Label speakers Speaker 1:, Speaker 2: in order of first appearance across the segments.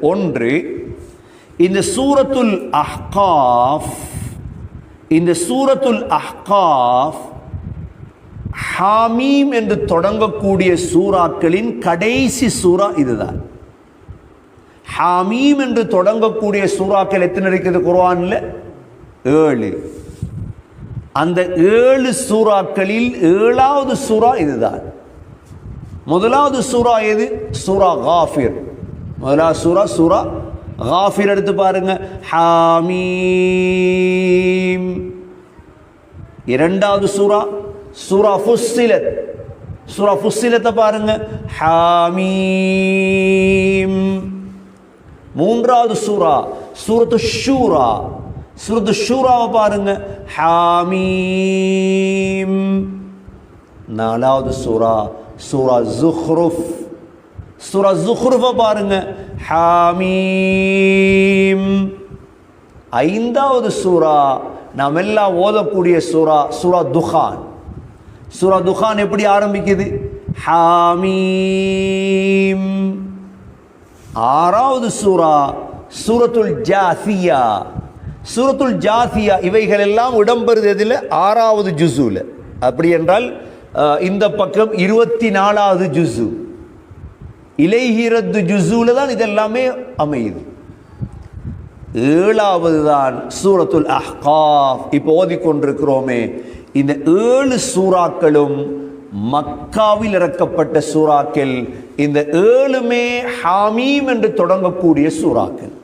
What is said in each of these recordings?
Speaker 1: ஒன்று இந்த சூரத்துல் அஹ்காஃப் இந்த சூரத்துல் அஹ்காஃப் ஹாமீம் என்று தொடங்கக்கூடிய சூறாக்களின் கடைசி சூறா இதுதான். ஹாமீம் என்று தொடங்கக்கூடிய சூறாக்கள் எத்தனை இருக்குது குர்ஆனில்? ஏழு. அந்த ஏழு சூறாக்களில் ஏழாவது சூறா இதுதான். முதலாவது சூறா எது? சூரா காஃபிர். முதலா சுரா சுரா காஃபிர் எடுத்து பாருங்க. ஹாமீம். இரண்டாவது சூரா சூரா ஃபுஸ்ஸிலத். சூரா ஃபுஸ்ஸிலத்தை பாருங்க. ஹாமீம். மூன்றாவது சூரா சூரத்து ஷூரா. சூரத்து ஷூராவை பாருங்க. ஹாமீம். நாலாவது சூரா சூரா ஜுஹ்ருஃப். சூரா ஜுஹுர்வை பாருங்க. ஹாமீம். ஐந்தாவது சூரா நாம் எல்லாம் ஓதக்கூடிய சூரா சூரா துஹான். சூரா துஹான் எப்படி ஆரம்பிக்குது? ஹாமீம். ஆறாவது சூரா சூரத்துல் ஜாசியா சூரத்துல் ஜாசியா இவைகள் எல்லாம் இடம்பெறுது எதில்? ஆறாவது ஜுசுல அப்படி என்றால் இந்த பக்கம் இருபத்தி நாலாவது ஜுசு இலைஹிரத்து ஜுசூல தான் இதெல்லாமே அமையுது. ஏழாவது தான் சூரத்துல் அஹ்காஃப். இப்போ ஓதிக்கொண்டிருக்கிறோமே இந்த ஏழு சூறாக்களும் மக்காவில் இறக்கப்பட்ட சூறாக்கள் இந்த ஏழுமே ஹாமீம் என்று தொடங்கக்கூடிய சூறாக்கள்.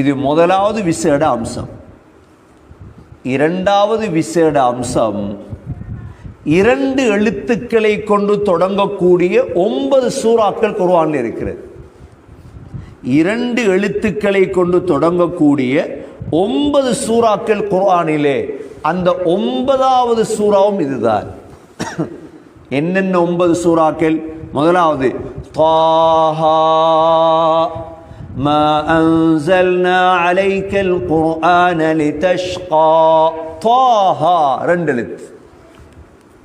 Speaker 1: இது முதலாவது விசேட அம்சம். இரண்டாவது விசேட அம்சம் இரண்டு எழுத்துக்களை கொண்டு தொடங்கக்கூடிய ஒன்பது சூறாக்கள் குர்ஆனில் இருக்கிறது இரண்டு எழுத்துக்களை கொண்டு தொடங்கக்கூடிய ஒன்பது சூறாக்கள் குர்ஆனிலே அந்த ஒன்பதாவது சூறாவும் இதுதான் என்னென்ன ஒன்பது சூறாக்கள் முதலாவது தாஹா ما أنزلنا عليك القرآن لتشقى طه ரெண்டு எழுத்து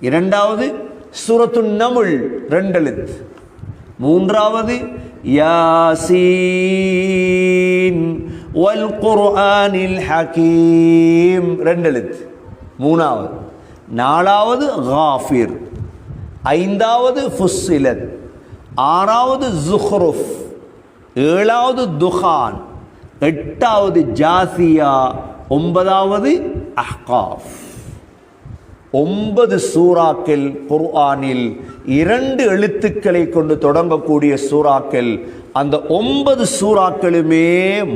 Speaker 1: இரண்டாவது சூரத்து நமுள் ரெண்டெழுத்து மூன்றாவது யாசீன் வல் குர்ஆனில் ஹகீம் ரெண்டு மூணாவது. நாலாவது காஃபிர். ஐந்தாவது ஃபுஸ்ஸிலத். ஆறாவது ஜுஹ்ருஃப். ஏழாவது துஹான். எட்டாவது ஜாசியா ஒன்பதாவது அஹ்காஃப். ஒன்பது சூறாக்கள் குர்ஆனில் இரண்டு எழுத்துக்களை கொண்டு தொடங்கக்கூடிய சூறாக்கள் அந்த ஒன்பது சூறாக்களுமே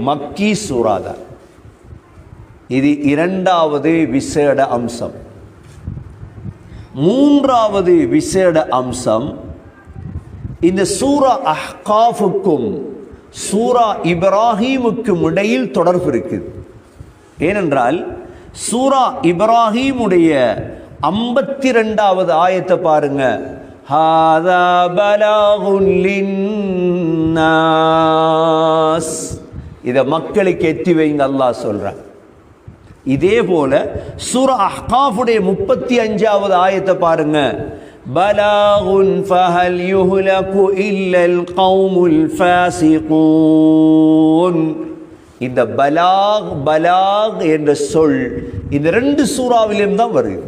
Speaker 1: மக்கி சூறாதான் இது இரண்டாவது விசேட அம்சம். மூன்றாவது விசேட அம்சம் இந்த சூரா அஹ்காஃபுக்கும் சூரா இப்ராஹீமுக்கும் இடையில் தொடர்பு இருக்குது. ஏனென்றால் சூரா இப்ராஹீமுடைய ஐம்பத்தி ரெண்டாவது ஆயத்தை பாருங்க. ஹாதா பலாகுன் இதை மக்களுக்கு எத்தி வைங்க அல்லாஹ் சொல்கிறேன் இதே போல சூர அஹ்காஃபுடைய முப்பத்தி அஞ்சாவது ஆயத்தை பாருங்க. பலாகுன் ஃபஹல் யுஹ்லகு இல்லல் கௌமுல் ஃபாசிகூன். இந்த பலாக் பலாக் என்ற சொல் இந்த ரெண்டு சூறாவிலும் தான் வருது.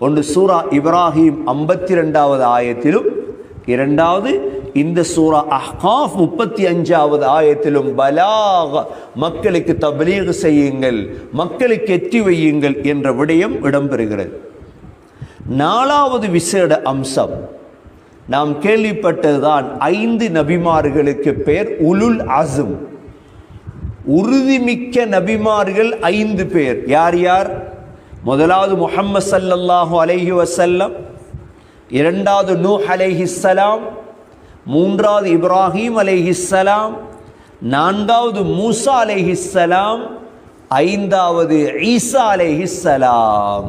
Speaker 1: ஒன்று சூரா இப்ராஹிம் ஐம்பத்தி ரெண்டாவது ஆயத்திலும் இரண்டாவது இந்த சூரா அஹ்காஃப் முப்பத்தி அஞ்சாவது ஆயத்திலும் பலாக மக்களுக்கு தபலீக செய்யுங்கள் மக்களுக்கு எத்தி வையுங்கள் என்ற விடயம் இடம்பெறுகிறது. நாலாவது விசேட அம்சம் நாம் கேள்விப்பட்டதுதான் ஐந்து நபிமார்களுக்கு பேர் உலுல் அசும் உறுதிமிக்க நபிமார்கள் ஐந்து பேர் யார் யார்? முதலாவது முஹம்மது சல்லல்லாஹு அலைஹி வசல்லம் இரண்டாவது நூ அலைஹிஸ்ஸலாம் மூன்றாவது இப்ராஹீம் அலைஹிஸ்ஸலாம் நான்காவது மூசா அலைஹிஸ்ஸலாம் ஐந்தாவது ஈசா அலைஹிஸ்ஸலாம்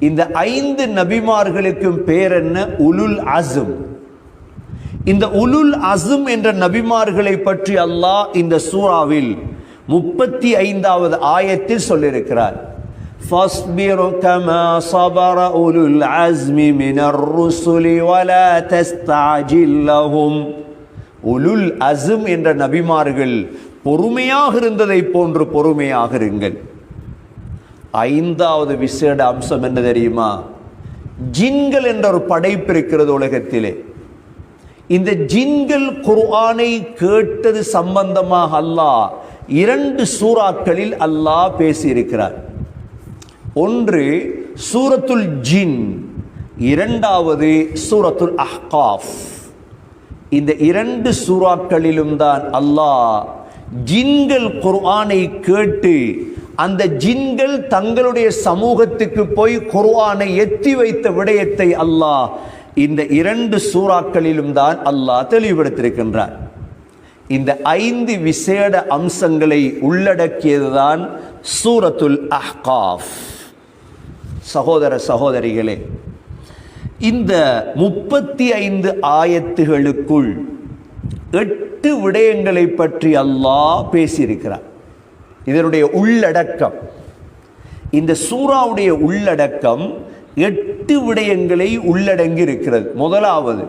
Speaker 1: இந்த ஐந்து நபிமார்களுக்கும் பேர் என்ன? உலுல் அசும் இந்த உலுல் அசும் என்ற நபிமார்களை பற்றி அல்லாஹ் இந்த சூறாவில் முப்பத்தி ஐந்தாவது ஆயத்தில் சொல்லியிருக்கிறார். فاصبر كما صبر أولو العزم من الرسل ولا تستعجل لهم உலுல் அசும் என்ற நபிமார்கள் பொறுமையாக இருந்ததை போன்று பொறுமையாக இருங்கள் ஐந்தாவது விசேட அம்சம் என்ன தெரியுமா ஜின்கள் என்ற ஒரு படைப்பு இருக்கிறது உலகத்திலே இந்த ஜின்கள் குர்ஆனை கேட்டது சம்பந்தமாக அல்லாஹ் இரண்டு சூறாக்களில் அல்லாஹ் பேசியிருக்கிறார் ஒன்று சூரத்துல் ஜின். இரண்டாவது சூரத்துல் அஹ்காஃப். இந்த இரண்டு சூறாக்களிலும் தான் அல்லாஹ் ஜின்கள் குர்ஆனை கேட்டு அந்த ஜின்கள் தங்களுடைய சமூகத்துக்கு போய் குர்ஆனை எத்தி வைத்த விடயத்தை அல்லாஹ் இந்த இரண்டு சூறாக்களிலும் தான் அல்லாஹ் தெளிவுபடுத்தியிருக்கின்றார் இந்த ஐந்து விசேட அம்சங்களை உள்ளடக்கியதுதான் சூரத்துல் அஹ்காஃப். சகோதர சகோதரிகளே இந்த முப்பத்தி ஐந்து ஆயத்துகளுக்குள் எட்டு விடயங்களை பற்றி அல்லாஹ் பேசியிருக்கிறார். இதனுடைய உள்ளடக்கம் இந்த சூறாவுடைய உள்ளடக்கம் எட்டு விடயங்களை உள்ளடங்கி இருக்கிறது முதலாவது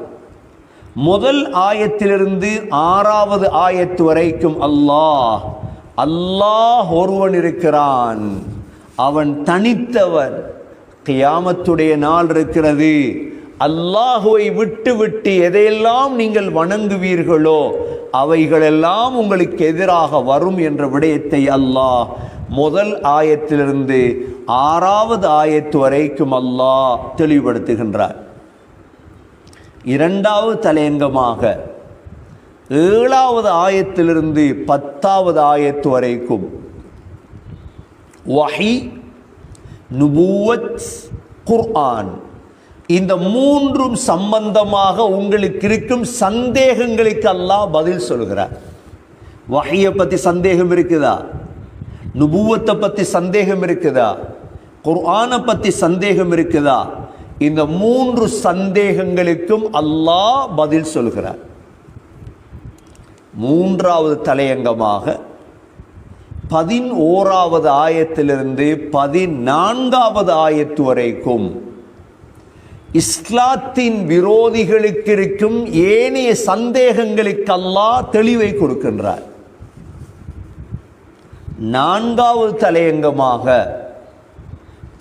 Speaker 1: முதல் ஆயத்திலிருந்து ஆறாவது ஆயத்து வரைக்கும் அல்லாஹ் அல்லாஹ் ஒருவன் இருக்கிறான். அவன் தனித்தவன். கியாமத்துடைய நாள் இருக்கிறது. அல்லாஹுவை விட்டு விட்டு எதையெல்லாம் நீங்கள் வணங்குவீர்களோ அவைகளெல்லாம் உங்களுக்கு எதிராக வரும் என்ற விடயத்தை அல்லாஹ் முதல் ஆயத்திலிருந்து ஆறாவது ஆயத்து வரைக்கும் அல்லாஹ் தெளிவுபடுத்துகின்றார். இரண்டாவது தலையங்கமாக ஏழாவது ஆயத்திலிருந்து பத்தாவது ஆயத்து வரைக்கும் வஹி நுபுவத் குர்ஆன் இந்த மூன்றும் சம்பந்தமாக உங்களுக்கு இருக்கும் சந்தேகங்களுக்கு அல்லாஹ் பதில் சொல்கிறார். வகையை பற்றி சந்தேகம் இருக்குதா? நுபுவத்தை பற்றி சந்தேகம் இருக்குதா? குர்ஆனை பற்றி சந்தேகம் இருக்குதா? இந்த மூன்று சந்தேகங்களுக்கும் அல்லாஹ் பதில் சொல்கிறார். மூன்றாவது தலையங்கமாக பதினோராவது ஆயத்திலிருந்து பதினான்காவது ஆயத்து வரைக்கும் இஸ்லாத்தின் விரோதிகளுக்கு இருக்கும் ஏனைய சந்தேகங்களுக்கு அல்லாஹ் தெளிவை கொடுக்கின்றார். நான்காவது தலையங்கமாக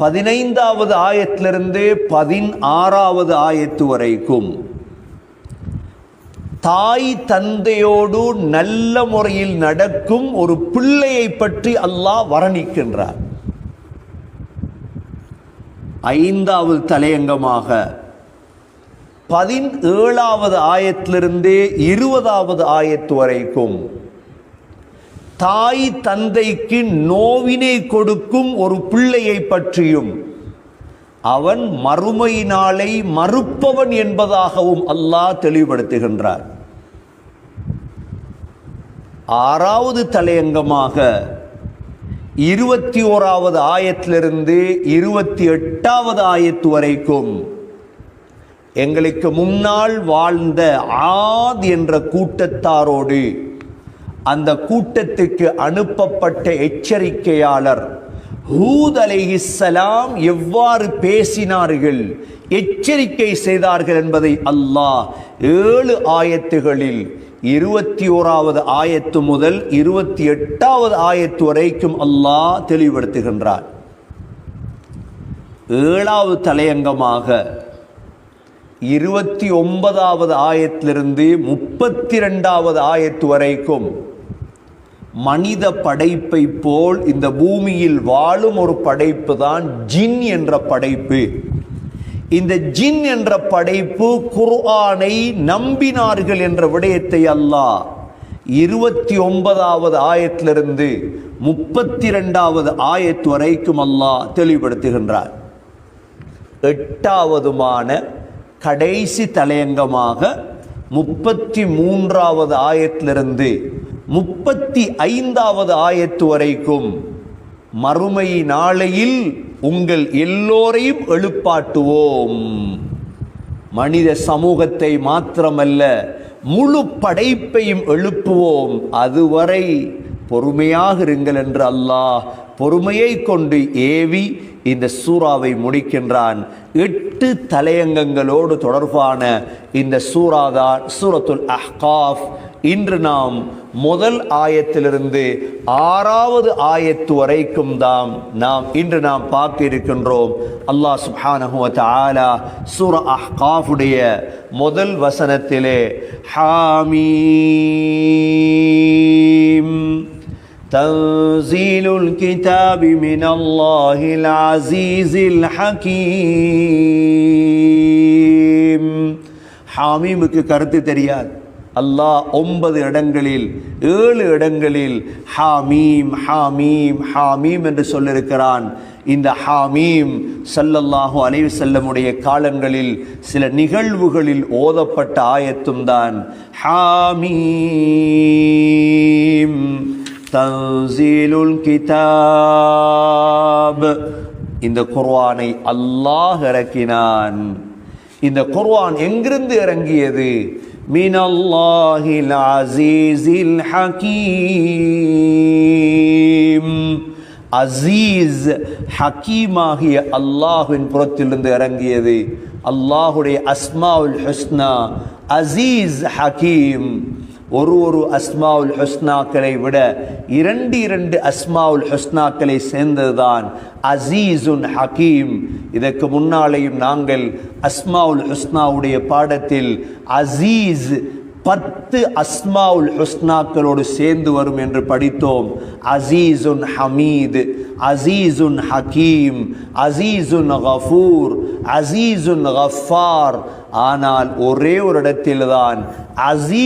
Speaker 1: பதினைந்தாவது ஆயத்திலிருந்து பதினாறாவது ஆயத்து வரைக்கும் தாய் தந்தையோடு நல்ல முறையில் நடக்கும் ஒரு பிள்ளையை பற்றி அல்லாஹ் வர்ணிக்கின்றார். ஐந்தாவது தலையங்கமாக பதினேழாவது ஆயத்திலிருந்தே இருபதாவது ஆயத்து வரைக்கும் தாய் தந்தைக்கு நோவினை கொடுக்கும் ஒரு பிள்ளையை பற்றியும் அவன் மறுமை நாளை மறுப்பவன் என்பதாகவும் அல்லாஹ் தெளிவுபடுத்துகின்றார். ஆறாவது தலையங்கமாக இருபத்தி ஓராவது ஆயத்திலிருந்து இருபத்தி எட்டாவது ஆயத்து வரைக்கும் எங்களுக்கு முன்னால் வாழ்ந்த ஆத் என்ற கூட்டத்தாரோடு அந்த கூட்டத்துக்கு அனுப்பப்பட்ட எச்சரிக்கையாளர் ஹூத் அலைஹிஸ்ஸலாம் எவ்வாறு பேசினார்கள் எச்சரிக்கை செய்தார்கள் என்பதை அல்லாஹ் ஏழு ஆயத்துகளில் இருபத்தி ஓராவது ஆயத்து முதல் இருபத்தி எட்டாவது ஆயத்து வரைக்கும் அல்லாஹ் தெளிவுபடுத்துகின்றார். ஏழாவது தலையங்கமாக இருபத்தி ஒன்பதாவது ஆயத்திலிருந்து முப்பத்தி ரெண்டாவது ஆயத்து வரைக்கும் மனித படைப்பை போல் இந்த பூமியில் வாழும் ஒரு படைப்பு தான் ஜின் என்ற படைப்பு. இந்த ஜின் என்ற படைப்பு குர்ஆனை நம்பினார்கள் என்ற விடயத்தை அல்லாஹ் இருபத்தி ஒன்பதாவது ஆயத்திலிருந்து முப்பத்தி ரெண்டாவது ஆயத்து வரைக்கும் அல்லாஹ் தெளிவுபடுத்துகின்றார். எட்டாவதுமான கடைசி தலையங்கமாக முப்பத்தி மூன்றாவது ஆயத்திலிருந்து முப்பத்தி ஐந்தாவது ஆயத்து வரைக்கும் மறுமை நாளையில் உங்கள் எல்லோரையும் எழுப்பாட்டுவோம். மனித சமூகத்தை மாத்திரமல்ல முழு படைப்பையும் எழுப்புவோம். அதுவரை பொறுமையாக இருங்கள் என்று அல்லாஹ் பொறுமையை கொண்டு ஏவி இந்த சூறாவை முடிக்கின்றான். எட்டு தலையங்கங்களோடு தொடர்பான இந்த சூறாதான் சூரத்துல் அஹ்காஃப் இன்று நாம் முதல் ஆயத்திலிருந்து ஆறாவது ஆயத்து வரைக்கும் தான் நாம் இன்று நாம் பார்க்க இருக்கின்றோம் அல்லாஹ் சுப்ஹானஹு வ தஆலா சூர அஹ்காஃபுடைய முதல் வசனத்திலே ஹாமீம் تنزيل الكتاب من الله العزيز الحكيم ஹாமீமுக்கு கருத்து தெரியாது அல்லாஹ் ஒன்பது இடங்களில் ஏழு இடங்களில் ஹாமீம் ஹாமீம் ஹாமீம் என்று சொல்லியிருக்கிறான். இந்த ஹாமீம் சல்லல்லாஹு அலைவு செல்லமுடைய காலங்களில் சில நிகழ்வுகளில் ஓதப்பட்ட ஆயத்தும் தான். ஹாமீம் தன்சீலுல் கிதாப். இந்த குர்ஆனை அல்லாஹ் இறக்கினான். இந்த குர்ஆன் எங்கிருந்து இறங்கியது? من الله العزيز الحكيم அசீஸ் ஹக்கீமாகிய அல்லாஹுவின் புறத்திலிருந்து இறங்கியது. அல்லாஹுடைய அஸ்மாவுல் ஹுஸ்னா. அசீஸ் ஹக்கீம் ஒரு ஒரு அஸ்மாவுல் ஹொஸ்னாக்களை விட இரண்டு இரண்டு அஸ்மாவுல் ஹொஸ்னாக்களை சேர்ந்ததுதான் அசீசுன் ஹக்கீம் இதற்கு முன்னாலேயும் நாங்கள் அஸ்மாவுல் ஹொஸ்னாவுடைய பாடத்தில் அசீஸ் பத்து அஸ்மாவுல் ஹுஸ்னாக்களோடு சேர்ந்து வரும் என்று படித்தோம். அசீசுன் ஹமீது அசீசுன் ஹக்கீம் அசீசுன் கஃபூர் அசீசுன் கஃபார் ஆனால் ஒரே ஒரு இடத்தில்தான் அசீஸ்